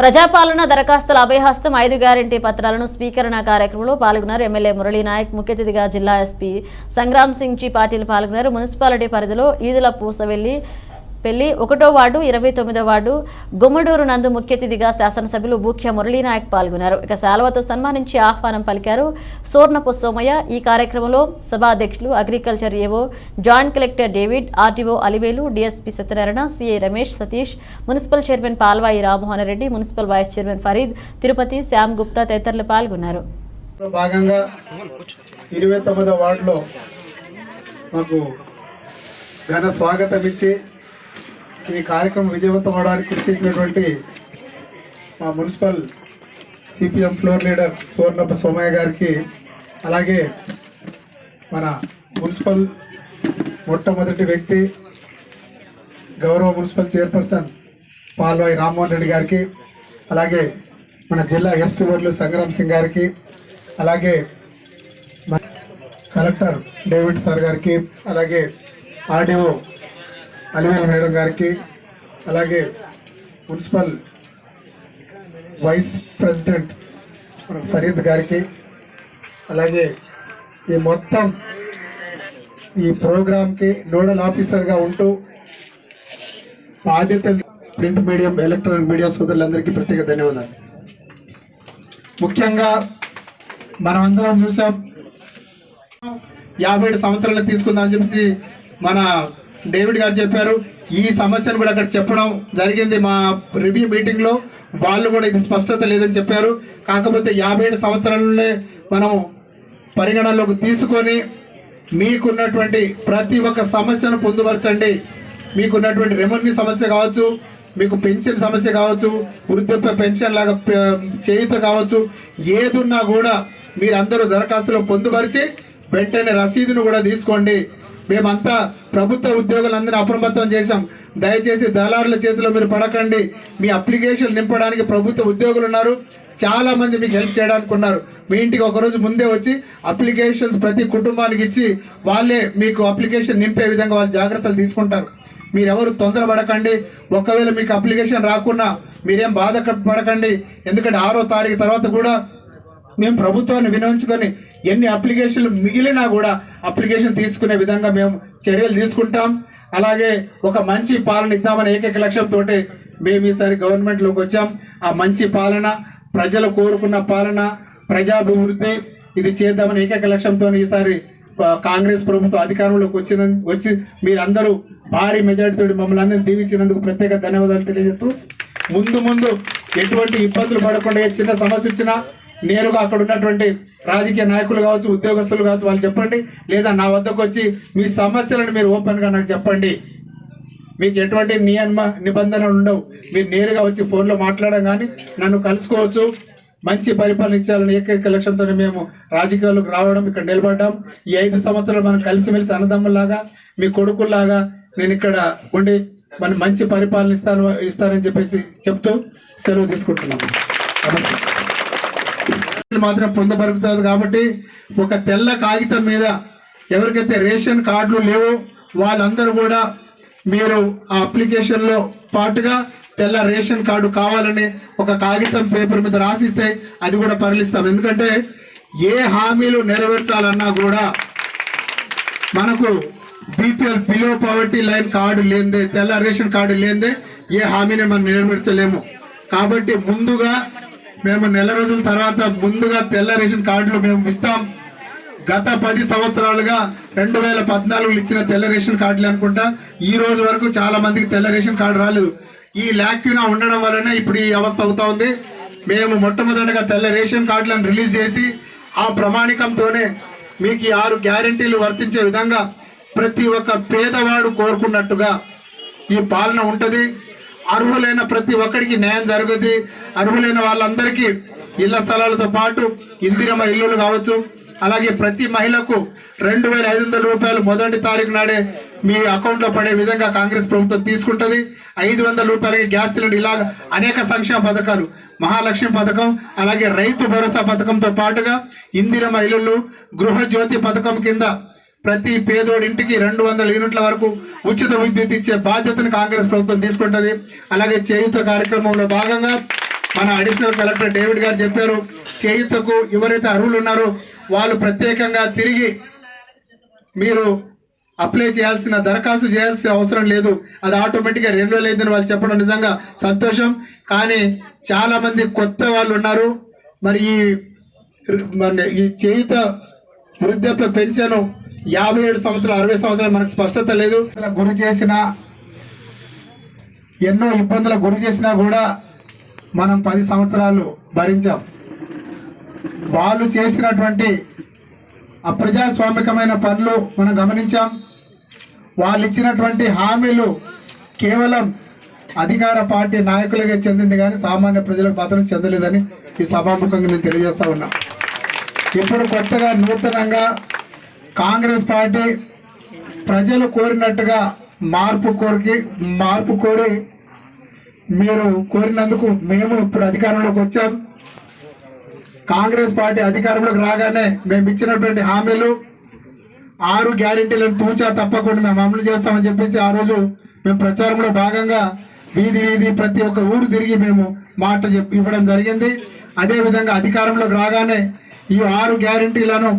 ప్రజాపాలన దరఖాస్తుల అభయహస్తం ఐదు గ్యారంటీ పత్రాలను స్వీకరణ కార్యక్రమంలో పాల్గొన్నారు ఎమ్మెల్యే మురళీనాయక్ ముఖ్య అతిథిగా జిల్లా ఎస్పీ సంగ్రామ్ సింగ్ జీ పాటిల్ పాల్గొన్నారు. మున్సిపాలిటీ పరిధిలో ఈదుల పూసవెల్లి పెళ్ళి. ఒకటో వార్డు ఇరవై తొమ్మిదో వార్డు గుమ్మడూరు నందు ముఖ్య అతిథిగా శాసనసభ్యులు బూఖ్య మురళీనాయక్ పాల్గొన్నారు. ఇక శాలువతో సన్మానించి ఆహ్వానం పలికారు సోర్ణపు సోమయ్య. ఈ కార్యక్రమంలో సభాధ్యక్షులు agriculture AO joint collector David RTO Alivelu DSP Satyanarayana CI Ramesh Satish municipal chairman Palvai Rammohan Reddy municipal vice chairman Farid Tirupati Shyam Gupta తదితరులు పాల్గొన్నారు. భాగంగా ఇరవై తొమ్మిదో వార్డులో మాకు ఘన స్వాగతం ఇచ్చి ఈ కార్యక్రమం విజయవంతం అవడానికి కృషి చేసినటువంటి మా municipal CPM floor leader Suvarnappa Somaiah గారికి అలాగే మన మున్సిపల్ మొట్టమొదటి వ్యక్తి గౌరవ మున్సిపల్ చైర్పర్సన్ పాల్వాయి రామ్మోహన్ రెడ్డి గారికి అలాగే మన జిల్లా ఎస్పీ వర్లు సంగ్రామ్ సింగ్ గారికి అలాగే మన కలెక్టర్ డేవిడ్ సార్ గారికి అలాగే ఆర్డీఓ అలివేల మేడం గారికి అలాగే మున్సిపల్ వైస్ ప్రెసిడెంట్ ఫరీద్ గారికి అలాగే ఈ మొత్తం ఈ ప్రోగ్రామ్కి నోడల్ ఆఫీసర్గా ఉంటూ బాధ్యతలు ప్రింట్ మీడియం ఎలక్ట్రానిక్ మీడియా సోదరులందరికీ ప్రత్యేక ధన్యవాదాలు. ముఖ్యంగా మనం అందరం చూసాం యాభై ఏడు సంవత్సరాలకు తీసుకుందాం అని చెప్పేసి మన డేవిడ్ గారు చెప్పారు ఈ సమస్యను కూడా అక్కడ చెప్పడం జరిగింది మా రివ్యూ మీటింగ్లో వాళ్ళు కూడా ఇది స్పష్టత లేదని చెప్పారు. కాకపోతే యాభై ఏడు సంవత్సరాలనే మనం పరిగణనలోకి తీసుకొని మీకున్నటువంటి ప్రతి ఒక్క సమస్యను పొందుపరచండి. మీకున్నటువంటి రెవెన్యూ సమస్య కావచ్చు మీకు పెన్షన్ సమస్య కావచ్చు వృద్ధాప్య పెన్షన్ లాగా చేయుత కావచ్చు ఏదున్నా కూడా మీరందరూ దరఖాస్తులో పొందుపరిచి వెంటనే రసీదును కూడా తీసుకోండి. మేమంతా ప్రభుత్వ ఉద్యోగులందరినీ అప్రమత్తం చేశాం. దయచేసి దళారుల చేతిలో మీరు పడకండి. మీ అప్లికేషన్ నింపడానికి ప్రభుత్వ ఉద్యోగులు ఉన్నారు. చాలా మంది మీకు హెల్ప్ చేయడానికి ఉన్నారు. మీ ఇంటికి ఒక రోజు ముందే వచ్చి అప్లికేషన్స్ ప్రతి కుటుంబానికి ఇచ్చి వాళ్ళే మీకు అప్లికేషన్ నింపే విధంగా వాళ్ళు జాగ్రత్తలు తీసుకుంటారు. మీరెవరు తొందరపడకండి. ఒకవేళ మీకు అప్లికేషన్ రాకున్నా మీరేం బాధ పడకండి. ఎందుకంటే ఆరో తారీఖు తర్వాత కూడా మేము ప్రభుత్వాన్ని వినియోగించుకొని ఎన్ని అప్లికేషన్లు మిగిలినా కూడా అప్లికేషన్ తీసుకునే విధంగా మేము చర్యలు తీసుకుంటాం. అలాగే ఒక మంచి పాలన ఇద్దామనే ఏకైక లక్ష్యంతో మేము ఈసారి గవర్నమెంట్లోకి వచ్చాం. ఆ మంచి పాలన ప్రజలు కోరుకున్న పాలన ప్రజాభివృద్ధి ఇది చేద్దామని ఏకైక లక్ష్యంతో ఈసారి కాంగ్రెస్ ప్రభుత్వం అధికారంలోకి వచ్చిన వచ్చి మీరందరూ భారీ మెజార్టీతో మమ్మల్ని అందరినీ దీవించినందుకు ప్రత్యేక ధన్యవాదాలు తెలియజేస్తూ ముందు ముందు ఎటువంటి ఇబ్బందులు పడకుండా ఏ చిన్న సమస్య వచ్చినా నేరుగా అక్కడ ఉన్నటువంటి రాజకీయ నాయకులు కావచ్చు ఉద్యోగస్తులు కావచ్చు వాళ్ళు చెప్పండి. లేదా నా వద్దకు వచ్చి మీ సమస్యలను మీరు ఓపెన్గా నాకు చెప్పండి. మీకు ఎటువంటి నియమ నిబంధనలు ఉండవు. మీరు నేరుగా వచ్చి ఫోన్లో మాట్లాడడం కానీ నన్ను కలుసుకోవచ్చు. మంచి పరిపాలన ఇచ్చాలని ఏకైక లక్ష్యంతో మేము రాజకీయాలకు రావడం ఇక్కడ నిలబడ్డాం. ఈ ఐదు సంవత్సరాలు మనం కలిసిమెలిసి అన్నదమ్ములాగా మీ కొడుకుల్లాగా నేను ఇక్కడ ఉండి మన మంచి పరిపాలన ఇస్తాను ఇస్తానని చెప్పేసి చెప్తూ సెలవు తీసుకుంటున్నాను. నమస్తే. మాత్రం పొందబరుగుతుంది కాబట్టి ఒక తెల్ల కాగితం మీద ఎవరికైతే రేషన్ కార్డులు లేవో వాళ్ళందరూ కూడా మీరు ఆ అప్లికేషన్లో పాటుగా తెల్ల రేషన్ కార్డు కావాలని ఒక కాగితం పేపర్ మీద రాసిస్తే అది కూడా పరిలిస్తాం ఎందుకంటే ఏ హామీలు నెరవేర్చాలన్నా కూడా మనకు BPL below poverty line card లేనిదే తెల్ల రేషన్ కార్డు లేనిదే ఏ హామీని మనం నెరవేర్చలేము. కాబట్టి ముందుగా మేము నెల రోజుల తర్వాత ముందుగా తెల్ల రేషన్ కార్డులు మేము ఇస్తాం. గత పది సంవత్సరాలుగా రెండు వేల పద్నాలుగులో ఇచ్చిన తెల్ల రేషన్ కార్డులు అనుకుంటా. ఈ రోజు వరకు చాలా మందికి తెల్ల రేషన్ కార్డు రాలేదు. ఈ లాక్యూనా ఉండడం వలన ఇప్పుడు ఈ అవస్థ అవుతా ఉంది. మేము మొట్టమొదటిగా తెల్ల రేషన్ కార్డులను రిలీజ్ చేసి ఆ ప్రమాణికంతోనే మీకు ఈ ఆరు గ్యారెంటీలు వర్తించే విధంగా ప్రతి ఒక్క పేదవాడు కోరుకున్నట్టుగా ఈ పాలన ఉంటుంది. అర్హులైన ప్రతి ఒక్కడికి న్యాయం జరుగుతుంది అర్హులైన వాళ్ళందరికీ ఇళ్ళ స్థలాలతో పాటు ఇందిరమ్మ ఇల్లులు కావచ్చు. అలాగే ప్రతి మహిళకు రెండు వేల ఐదు వందల రూపాయలు మొదటి తారీఖు నాడే మీ అకౌంట్లో పడే విధంగా కాంగ్రెస్ ప్రభుత్వం తీసుకుంటది. ఐదు వందల రూపాయలకి గ్యాస్ సిలిండర్ ఇలాగ అనేక సంక్షేమ పథకాలు మహాలక్ష్మి పథకం అలాగే రైతు భరోసా పథకంతో పాటుగా ఇందిరమ్మ ఇల్లులు గృహజ్యోతి పథకం కింద ప్రతి పేదోడి ఇంటికి రెండు వందల యూనిట్ల వరకు ఉచిత విద్యుత్ ఇచ్చే బాధ్యతను కాంగ్రెస్ ప్రభుత్వం తీసుకుంటుంది. అలాగే చేయుత కార్యక్రమంలో భాగంగా మన అడిషనల్ కలెక్టర్ డేవిడ్ గారు చెప్పారు చేయుతకు ఎవరైతే అర్హులు ఉన్నారో వాళ్ళు ప్రత్యేకంగా తిరిగి మీరు అప్లై చేయాల్సిన దరఖాస్తు చేయాల్సిన అవసరం లేదు. అది ఆటోమేటిక్గా రెండు వేలు అయిందని వాళ్ళు చెప్పడం నిజంగా సంతోషం. కానీ చాలామంది కొత్త వాళ్ళు ఉన్నారు. మరి ఈ మరి ఈ చేయుత వృద్ధాప్య పెన్షన్ యాభై ఏడు సంవత్సరాలు అరవై సంవత్సరాలు మనకు స్పష్టత లేదు. గురి చేసిన ఎన్నో ఇబ్బందులకు గురి చేసినా కూడా మనం పది సంవత్సరాలు భరించాం. వాళ్ళు చేసినటువంటి అప్రజాస్వామికమైన పనులు మనం గమనించాం. వాళ్ళు ఇచ్చినటువంటి హామీలు కేవలం అధికార పార్టీ నాయకులకే చెందింది కానీ సామాన్య ప్రజలకు మాత్రం చెందలేదని ఈ సభాముఖంగా నేను తెలియజేస్తా ఉన్నా. ఇప్పుడు కొత్తగా నూతనంగా కాంగ్రెస్ పార్టీ ప్రజలు కోరినట్టుగా మార్పు కోరికి మార్పు కోరి మీరు కోరినందుకు మేము ఇప్పుడు అధికారంలోకి వచ్చాం. కాంగ్రెస్ పార్టీ అధికారంలోకి రాగానే మేము ఇచ్చినటువంటి హామీలు ఆరు గ్యారెంటీలను తూచా తప్పకుండా మేము అమలు చేస్తామని చెప్పేసి ఆ రోజు మేము ప్రచారంలో భాగంగా వీధి వీధి ప్రతి ఒక్క ఊరు తిరిగి మేము మాట చెప్పి ఇవ్వడం జరిగింది. అదేవిధంగా అధికారంలోకి రాగానే ఈ ఆరు గ్యారెంటీలను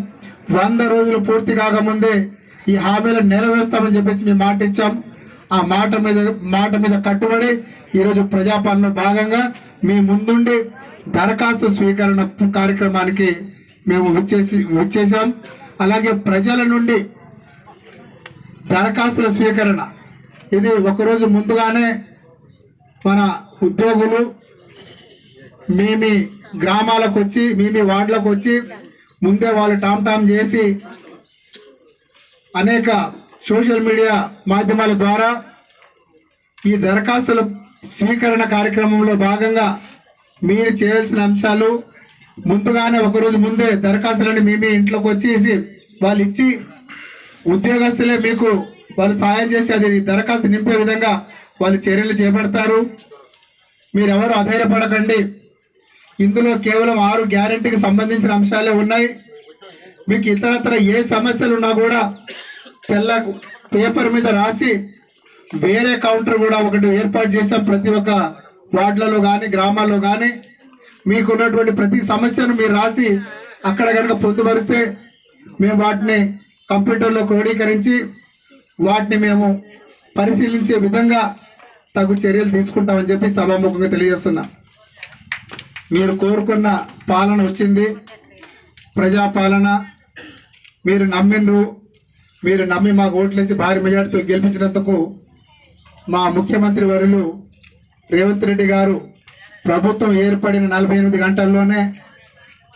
వంద రోజులు పూర్తి కాకముందే ఈ హామీలను నెరవేరుస్తామని చెప్పేసి మేము మాట ఇచ్చాం. ఆ మాట మీద మాట మీద కట్టుబడి ఈరోజు ప్రజాపాలన భాగంగా మీ ముందుండి దరఖాస్తు స్వీకరణ కార్యక్రమానికి మేము వచ్చేసి వచ్చేసాం అలాగే ప్రజల నుండి దరఖాస్తుల స్వీకరణ. ఇది ఒకరోజు ముందుగానే మన ఉద్యోగులు మీ మీ గ్రామాలకు వచ్చి మీ మీ వార్డులకు వచ్చి ముందే వాళ్ళు టామ్ టామ్ చేసి అనేక సోషల్ మీడియా మాధ్యమాల ద్వారా ఈ దరఖాస్తుల స్వీకరణ కార్యక్రమంలో భాగంగా మీరు చేయాల్సిన అంశాలు ముందుగానే ఒకరోజు ముందే దరఖాస్తులని మీ మీ ఇంట్లోకి వచ్చేసి వాళ్ళు ఇచ్చి ఉద్యోగస్తులే మీకు వాళ్ళు సాయం చేసి అది దరఖాస్తు నింపే విధంగా వాళ్ళు చర్యలు చేపడతారు. మీరెవరు అధైర్యపడకండి. ఇందులో కేవలం ఆరు గ్యారెంటీకి సంబంధించిన అంశాలే ఉన్నాయి. మీకు ఇతరత్ర ఏ సమస్యలు ఉన్నా కూడా తెల్ల పేపర్ మీద రాసి వేరే కౌంటర్ కూడా ఒకటి ఏర్పాటు చేసాం ప్రతి ఒక్క వార్డులలో కానీ గ్రామాల్లో కానీ మీకు ఉన్నటువంటి ప్రతి సమస్యను మీరు రాసి అక్కడ కనుక పొందుపరిస్తే మేము వాటిని కంప్యూటర్లో క్రోడీకరించి వాటిని మేము పరిశీలించే విధంగా తగు చర్యలు తీసుకుంటామని చెప్పి సభాముఖంగా తెలియజేస్తున్నాం. మీరు కోరుకున్న పాలన వచ్చింది. ప్రజాపాలన మీరు నమ్మిండ్రు. మీరు నమ్మి మాకు ఓట్లేసి భారీ మెజార్టీతో గెలిపించినందుకు మా ముఖ్యమంత్రి వర్యులు రేవంత్ రెడ్డి గారు ప్రభుత్వం ఏర్పడిన నలభై ఎనిమిది గంటల్లోనే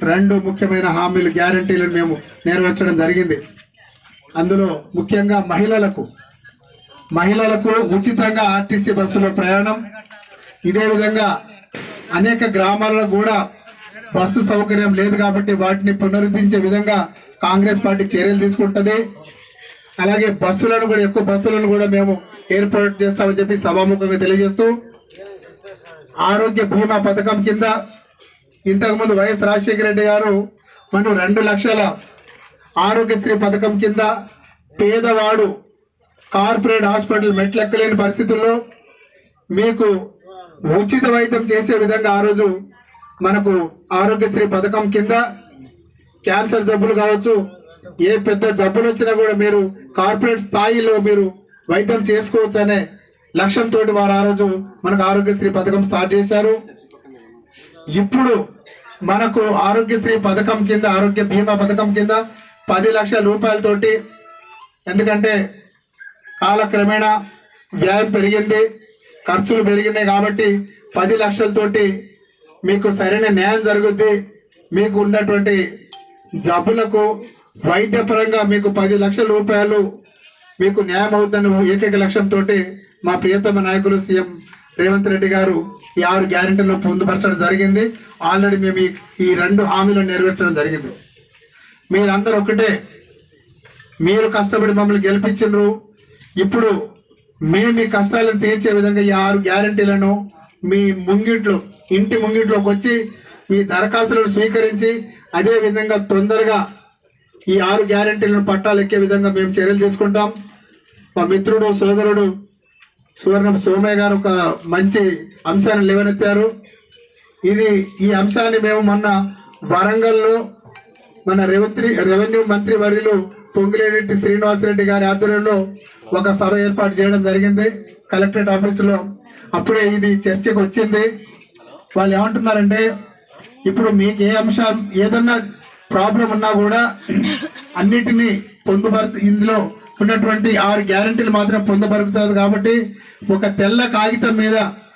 రెండు ముఖ్యమైన హామీలు గ్యారంటీలను మేము నెరవేర్చడం జరిగింది. అందులో ముఖ్యంగా మహిళలకు మహిళలకు ఉచితంగా ఆర్టీసీ బస్సులో ప్రయాణం. ఇదే విధంగా అనేక గ్రామాలలో కూడా బస్సు సౌకర్యం లేదు కాబట్టి వాటిని పునరుద్ధరించే విధంగా కాంగ్రెస్ పార్టీ చర్యలు తీసుకుంటుంది. అలాగే బస్సులను కూడా ఎక్కువ బస్సులను కూడా మేము ఏర్పాటు చేస్తామని చెప్పి సభాముఖంగా తెలియజేస్తూ ఆరోగ్య బీమా పథకం కింద ఇంతకుముందు వైఎస్ రాజశేఖర రెడ్డి గారు మనం రెండు లక్షల ఆరోగ్యశ్రీ పథకం కింద పేదవాడు కార్పొరేట్ హాస్పిటల్ మెట్లెక్కలేని పరిస్థితుల్లో మీకు ఉచిత వైద్యం చేసే విధంగా ఆ రోజు మనకు ఆరోగ్యశ్రీ పథకం కింద క్యాన్సర్ జబ్బులు కావచ్చు ఏ పెద్ద జబ్బులు వచ్చినా కూడా మీరు కార్పొరేట్ స్థాయిలో మీరు వైద్యం చేసుకోవచ్చు అనే లక్ష్యంతో వారు ఆ రోజు మనకు ఆరోగ్యశ్రీ పథకం స్టార్ట్ చేశారు. ఇప్పుడు మనకు ఆరోగ్యశ్రీ పథకం కింద ఆరోగ్య బీమా పథకం కింద పది లక్షల రూపాయలతోటి ఎందుకంటే కాలక్రమేణా వ్యయం పెరిగింది. ఖర్చులు పెరిగినాయి కాబట్టి పది లక్షలతోటి మీకు సరైన న్యాయం జరుగుద్ది. మీకు ఉన్నటువంటి జబ్బులకు వైద్యపరంగా మీకు పది లక్షల రూపాయలు మీకు న్యాయం అవుతుందని ఏకైక లక్ష్యంతో మా ప్రియతమ నాయకులు సీఎం రేవంత్ రెడ్డి గారు ఈ ఆరు గ్యారెంటీలను పొందుపరచడం జరిగింది. ఆల్రెడీ మేము ఈ రెండు హామీలను నెరవేర్చడం జరిగింది. మీరందరూ ఒకటే మీరు కష్టపడి మమ్మల్ని గెలిపించిండ్రు ఇప్పుడు మేము మీ కష్టాలను తీర్చే విధంగా ఈ ఆరు గ్యారెంటీలను మీ ముంగిట్లో ఇంటి ముంగిట్లోకి వచ్చి మీ దరఖాస్తులను స్వీకరించి అదే విధంగా తొందరగా ఈ ఆరు గ్యారెంటీలను పట్టాలెక్కే విధంగా మేము చర్యలు తీసుకుంటాం. మా మిత్రుడు సోదరుడు సువర్ణ సోమయ్య గారు ఒక మంచి అంశాన్ని లేవనెత్తారు. ఇది ఈ అంశాన్ని మేము మొన్న వరంగల్లో మన రెవెన్యూ రెవెన్యూ మంత్రి వర్యులు పొంగులేరెడ్డి శ్రీనివాసరెడ్డి గారి ఆధ్వర్యంలో ఒక సభ ఏర్పాటు చేయడం జరిగింది. కలెక్టరేట్ ఆఫీసులో అప్పుడే ఇది చర్చకు వచ్చింది. వాళ్ళు ఏమంటున్నారంటే ఇప్పుడు మీకు ఏ అంశం ఏదన్నా ప్రాబ్లం ఉన్నా కూడా అన్నిటినీ పొందుపరచ ఇందులో ఉన్నటువంటి ఆరు గ్యారంటీలు మాత్రం పొందుపరుస్తుంది కాబట్టి ఒక తెల్ల కాగితం మీద